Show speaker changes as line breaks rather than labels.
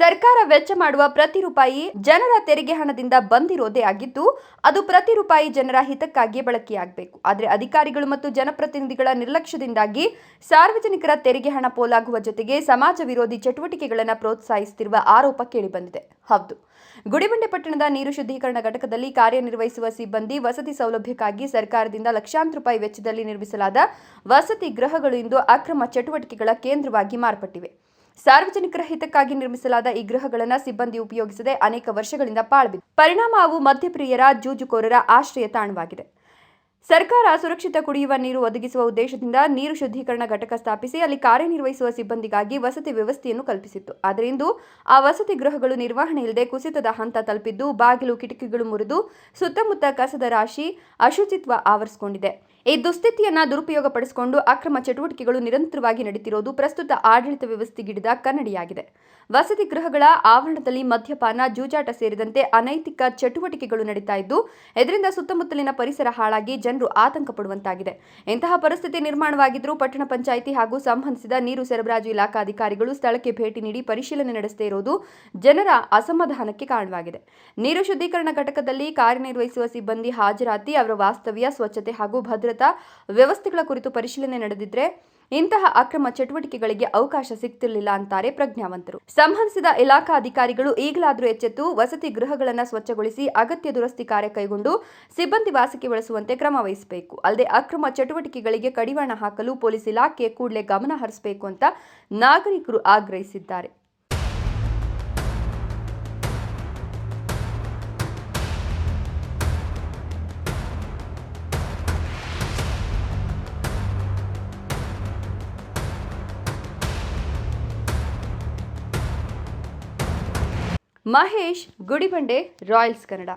ಸರ್ಕಾರ ವೆಚ್ಚ ಮಾಡುವ ಪ್ರತಿ ರೂಪಾಯಿ ಜನರ ತೆರಿಗೆ ಹಣದಿಂದ ಬಂದಿರೋದೇ ಆಗಿದ್ದು, ಅದು ಪ್ರತಿ ರೂಪಾಯಿ ಜನರ ಹಿತಕ್ಕಾಗಿಯೇ ಬಳಕೆಯಾಗಬೇಕು. ಆದರೆ ಅಧಿಕಾರಿಗಳು ಮತ್ತು ಜನಪ್ರತಿನಿಧಿಗಳ ನಿರ್ಲಕ್ಷ್ಯದಿಂದಾಗಿ ಸಾರ್ವಜನಿಕರ ತೆರಿಗೆ ಹಣ ಪೋಲಾಗುವ ಜೊತೆಗೆ ಸಮಾಜ ವಿರೋಧಿ ಚಟುವಟಿಕೆಗಳನ್ನು ಪ್ರೋತ್ಸಾಹಿಸುತ್ತಿರುವ ಆರೋಪ ಕೇಳಿಬಂದಿದೆ. ಹೌದು. ಗುಡಿಬಂಡೆ ಪಟ್ಟಣದ ನೀರು ಶುದ್ಧೀಕರಣ ಘಟಕದಲ್ಲಿ ಕಾರ್ಯನಿರ್ವಹಿಸುವ ಸಿಬ್ಬಂದಿ ವಸತಿ ಸೌಲಭ್ಯಕ್ಕಾಗಿ ಸರ್ಕಾರದಿಂದ ಲಕ್ಷಾಂತರ ರೂಪಾಯಿ ವೆಚ್ಚದಲ್ಲಿ ನಿರ್ಮಿಸಲಾದ ವಸತಿ ಗೃಹಗಳು ಇಂದು ಅಕ್ರಮ ಚಟುವಟಿಕೆಗಳ ಕೇಂದ್ರವಾಗಿ ಮಾರ್ಪಟ್ಟಿವೆ. ಸಾರ್ವಜನಿಕರ ಹಿತಕ್ಕಾಗಿ ನಿರ್ಮಿಸಲಾದ ಈ ಗೃಹಗಳನ್ನು ಸಿಬ್ಬಂದಿ ಉಪಯೋಗಿಸದೆ ಅನೇಕ ವರ್ಷಗಳಿಂದ ಪಾಳ್ಬಿದೆ ಪರಿಣಾಮ ಅವು ಮಧ್ಯಪ್ರಿಯರ ಜೂಜುಕೋರರ ಆಶ್ರಯ ತಾಣವಾಗಿದೆ. ಸರ್ಕಾರ ಸುರಕ್ಷಿತ ಕುಡಿಯುವ ನೀರು ಒದಗಿಸುವ ಉದ್ದೇಶದಿಂದ ನೀರು ಶುದ್ಧೀಕರಣ ಘಟಕ ಸ್ಥಾಪಿಸಿ ಅಲ್ಲಿ ಕಾರ್ಯನಿರ್ವಹಿಸುವ ಸಿಬ್ಬಂದಿಗಾಗಿ ವಸತಿ ವ್ಯವಸ್ಥೆಯನ್ನು ಕಲ್ಪಿಸಿತ್ತು. ಆದರೆ ಆ ವಸತಿ ಗೃಹಗಳು ನಿರ್ವಹಣೆ ಇಲ್ಲದೆ ಕುಸಿತದ ಹಂತ ತಲುಪಿದ್ದು, ಬಾಗಿಲು ಕಿಟಕಿಗಳು ಮುರಿದು ಸುತ್ತಮುತ್ತ ಕಸದ ರಾಶಿ ಅಶುಚಿತ್ವ ಆವರಿಸಿಕೊಂಡಿದೆ. ಈ ದುಸ್ಥಿತಿಯನ್ನ ದುರುಪಯೋಗಪಡಿಸಿಕೊಂಡು ಅಕ್ರಮ ಚಟುವಟಿಕೆಗಳು ನಿರಂತರವಾಗಿ ನಡೀತಿರೋದು ಪ್ರಸ್ತುತ ಆಡಳಿತ ವ್ಯವಸ್ಥೆಗಿಡಿದ ಕನ್ನಡಿಯಾಗಿದೆ. ವಸತಿ ಗೃಹಗಳ ಆವರಣದಲ್ಲಿ ಮದ್ಯಪಾನ, ಜೂಜಾಟ ಸೇರಿದಂತೆ ಅನೈತಿಕ ಚಟುವಟಿಕೆಗಳು ನಡೀತಾ ಇದ್ದು, ಇದರಿಂದ ಸುತ್ತಮುತ್ತಲಿನ ಪರಿಸರ ಹಾಳಾಗಿ ಜನರು ಆತಂಕ ಪಡುವಂತಾಗಿದೆ ಇಂತಹ ಪರಿಸ್ಥಿತಿ ನಿರ್ಮಾಣವಾಗಿದ್ದರೂ ಪಟ್ಟಣ ಪಂಚಾಯಿತಿ ಹಾಗೂ ಸಂಬಂಧಿಸಿದ ನೀರು ಸರಬರಾಜು ಇಲಾಖಾ ಅಧಿಕಾರಿಗಳು ಸ್ಥಳಕ್ಕೆ ಭೇಟಿ ನೀಡಿ ಪರಿಶೀಲನೆ ನಡೆಸದೇ ಇರೋದು ಜನರ ಅಸಮಾಧಾನಕ್ಕೆ ಕಾರಣವಾಗಿದೆ. ನೀರು ಶುದ್ಧೀಕರಣ ಘಟಕದಲ್ಲಿ ಕಾರ್ಯನಿರ್ವಹಿಸುವ ಸಿಬ್ಬಂದಿ ಹಾಜರಾತಿ, ಅವರ ವಾಸ್ತವ್ಯ, ಸ್ವಚ್ಛತೆ ಹಾಗೂ ಭದ್ರತಾ ವ್ಯವಸ್ಥೆಗಳ ಕುರಿತು ಪರಿಶೀಲನೆ ನಡೆದಿದ್ರೆ ಇಂತಹ ಅಕ್ರಮ ಚಟುವಟಿಕೆಗಳಿಗೆ ಅವಕಾಶ ಸಿಗ್ತಿರ್ಲಿಲ್ಲ ಅಂತಾರೆ ಪ್ರಜ್ಞಾವಂತರು. ಸಂಬಂಧಿಸಿದ ಇಲಾಖಾ ಅಧಿಕಾರಿಗಳು ಈಗಲಾದರೂ ಎಚ್ಚೆತ್ತು ವಸತಿ ಗೃಹಗಳನ್ನು ಸ್ವಚ್ಛಗೊಳಿಸಿ ಅಗತ್ಯ ದುರಸ್ತಿ ಕಾರ್ಯ ಕೈಗೊಂಡು ಸಿಬ್ಬಂದಿ ವಾಸಕ್ಕೆ ಬಳಸುವಂತೆ ಕ್ರಮ ವಹಿಸಬೇಕು. ಅಲ್ಲದೆ ಅಕ್ರಮ ಚಟುವಟಿಕೆಗಳಿಗೆ ಕಡಿವಾಣ ಹಾಕಲು ಪೊಲೀಸ್ ಇಲಾಖೆ ಕೂಡಲೇ ಗಮನ ಹರಿಸಬೇಕು ಅಂತ ನಾಗರಿಕರು ಆಗ್ರಹಿಸಿದ್ದಾರೆ. ಮಹೇಶ್ ಗುಡಿಬಂಡೆ ರಾಯಲ್ಸ್ ಕನ್ನಡ